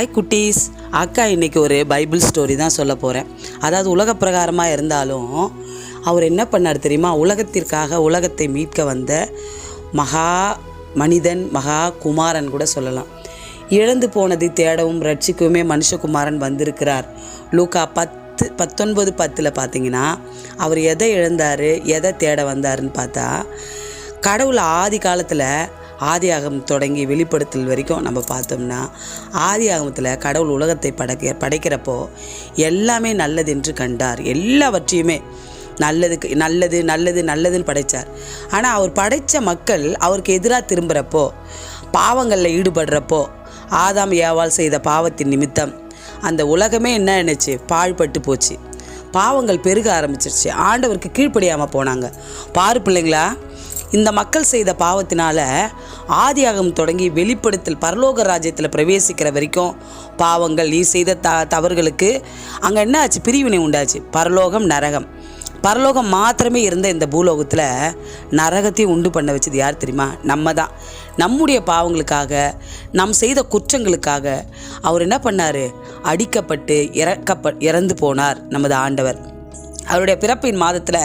Hi குட்டீஸ். அக்கா இன்றைக்கி ஒரு பைபிள் ஸ்டோரி தான் சொல்ல போகிறேன் அதாவது உலக பிரகாரமாக இருந்தாலும் அவர் என்ன பண்ணார் தெரியுமா? உலகத்திற்காக உலகத்தை மீட்க வந்த மகா மனிதன் மகா குமாரன் கூட சொல்லலாம். இழந்து போனதை தேடவும் ரட்சிக்கவுமே மனுஷகுமாரன் வந்திருக்கிறார். லூக்கா பத்து பத்தொன்பது பத்தில் பார்த்தீங்கன்னா அவர் எதை இழந்தார் எதை தேட வந்தாருன்னு பார்த்தா கடவுள் ஆதி காலத்தில் ஆதி ஆகமம் தொடங்கி வெளிப்படுத்தல் வரைக்கும் நம்ம பார்த்தோம்னா ஆதி ஆகமத்தில் கடவுள் உலகத்தை படைக்க படைக்கிறப்போ எல்லாமே நல்லது என்று கண்டார். எல்லாவற்றையுமே நல்லதுக்கு நல்லது நல்லது நல்லதுன்னு படைத்தார் ஆனால் அவர் படைத்த மக்கள் அவருக்கு எதிராக திரும்புகிறப்போ பாவங்களில் ஈடுபடுறப்போ ஆதாம் ஏவால் செய்த பாவத்தின் நிமித்தம் அந்த உலகமே என்ன நினைச்சு பாழ்பட்டு போச்சு. பாவங்கள் பெருக ஆரம்பிச்சிருச்சு. ஆண்டவருக்கு கீழ்ப்படியாமல் போனாங்க. பாரு பிள்ளைங்களா இந்த மக்கள் செய்த பாவத்தினால ஆதியாகம் தொடங்கி வெளிப்படுத்தல் பரலோக ராஜ்யத்தில் பிரவேசிக்கிற வரைக்கும் பாவங்கள் நீ செய்த த தவறுகளுக்கு அங்கே என்ன ஆச்சு பிரிவினை உண்டாச்சு. பரலோகம் நரகம். பரலோகம் மாத்திரமே இருந்த இந்த பூலோகத்தில் நரகத்தையும் உண்டு பண்ண வச்சது யார் தெரியுமா? நம்ம தான் நம்முடைய பாவங்களுக்காக நாம் செய்த குற்றங்களுக்காக அவர் என்ன பண்ணார்? அடிக்கப்பட்டு இறக்கப்ப இறந்து போனார் நமது ஆண்டவர். அவருடைய பிறப்பின் மாதத்தில்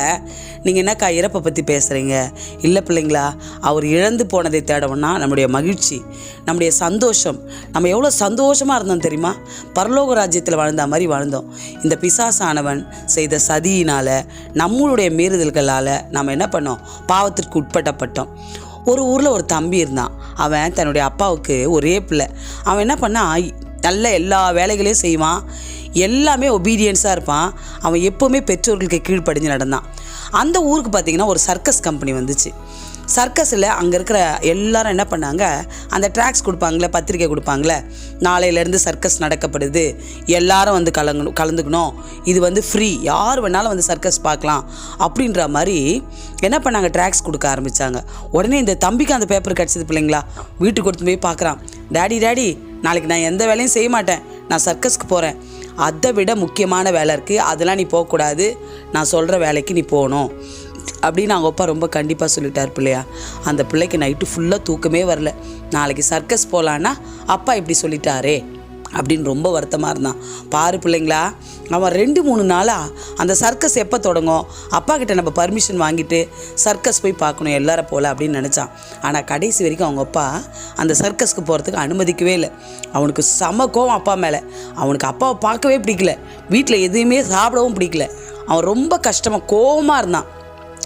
நீங்கள் என்னக்கா இறப்பை பற்றி பேசுகிறீங்க இல்லை பிள்ளைங்களா அவர் இழந்து போனதை தேடவும்னா நம்முடைய மகிழ்ச்சி நம்முடைய சந்தோஷம். நம்ம எவ்வளோ சந்தோஷமாக இருந்தோம் தெரியுமா? பரலோக ராஜ்யத்தில் வாழ்ந்த மாதிரி வாழ்ந்தோம். இந்த பிசாசானவன் செய்த சதியினால் நம்மளுடைய மீறுதல்களால் நாம் என்ன பண்ணோம்? பாவத்திற்கு உட்பட்டப்பட்டோம். ஒரு ஊரில் ஒரு தம்பி இருந்தான். அவன் தன்னுடைய அப்பாவுக்கு ஒரே பிள்ளை. அவன் என்ன பண்ணான்? நல்ல எல்லா வேலைகளையும் செய்வான். எல்லாமே ஒபீடியன்ஸாக இருப்பான். அவன் எப்போவுமே பெற்றோர்களுக்கு கீழ்ப்படிஞ்சு நடந்தான். அந்த ஊருக்கு பார்த்திங்கன்னா ஒரு சர்க்கஸ் கம்பெனி வந்துச்சு. சர்க்கஸில் அங்கே இருக்கிற எல்லாரும் என்ன பண்ணாங்க? அந்த ட்ராக்ஸ் கொடுப்பாங்களே பத்திரிக்கை கொடுப்பாங்களே நாளையிலேருந்து சர்க்கஸ் நடக்கப்படுது. எல்லாரும் வந்து கலங்கணும் கலந்துக்கணும். இது வந்து ஃப்ரீ யார் வேணாலும் வந்து சர்க்கஸ் பார்க்கலாம். அப்படின்ற மாதிரி என்ன பண்ணாங்க? ட்ராக்ஸ் கொடுக்க ஆரம்பித்தாங்க உடனே இந்த தம்பிக்கு அந்த பேப்பர் கிடச்சது பிள்ளைங்களா? வீட்டுக்கு கொடுத்து போய் பார்க்குறான் டேடி டேடி நாளைக்கு நான் எந்த வேலையும் செய்ய மாட்டேன். நான் சர்க்கஸ்க்கு போகிறேன் அதை விட முக்கியமான வேலை இருக்குது அதெல்லாம் நீ போகக்கூடாது. நான் சொல்கிற வேலைக்கு நீ போகணும். அப்படின்னு அவங்க அப்பா ரொம்ப கண்டிப்பாக சொல்லிட்டார் பிள்ளையா. அந்த பிள்ளைக்கு நைட்டு ஃபுல்லாக தூக்கமே வரல. நாளைக்கு சர்க்கஸ் போகலான்னா அப்பா இப்படி சொல்லிட்டாரே. அப்படின்னு ரொம்ப வருத்தமாக இருந்தான். பாரு பிள்ளைங்களா அவன் ரெண்டு மூணு நாளாக அந்த சர்க்கஸ் எப்போ தொடங்கும்? அப்பா கிட்ட நம்ம பர்மிஷன் வாங்கிட்டு சர்க்கஸ் போய் பார்க்கணும் எல்லாரும் போல் அப்படின்னு நினச்சான். ஆனால் கடைசி வரைக்கும் அவங்க அப்பா அந்த சர்க்கஸ்க்கு போகிறதுக்கு அனுமதிக்கவே இல்லை. அவனுக்கு செம கோவம் அப்பா மேலே. அவனுக்கு அப்பாவை பார்க்கவே பிடிக்கல. வீட்டில் எதுவுமே சாப்பிடவும் பிடிக்கல. அவன் ரொம்ப கஷ்டமாக கோவமாக இருந்தான்.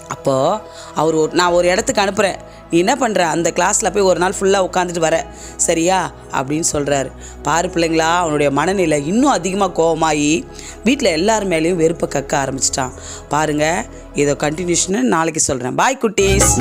அப்போது அவர் ஒரு நான் ஒரு இடத்துக்கு அனுப்புகிறேன் நீ என்ன பண்ணுற அந்த கிளாஸில் போய் ஒரு நாள் ஃபுல்லாக உட்காந்துட்டு வர. சரியா? அப்படின்னு சொல்கிறாரு பாரு பிள்ளைங்களா அவனுடைய மனநிலை இன்னும் அதிகமாக கோபமாகி வீட்டில் எல்லார் மேலேயும் வெறுப்பை கக்க ஆரம்பிச்சிட்டான். பாருங்கள் இதை கண்டினியூஷன் நாளைக்கு சொல்கிறேன் பாய் குட்டீஸ்.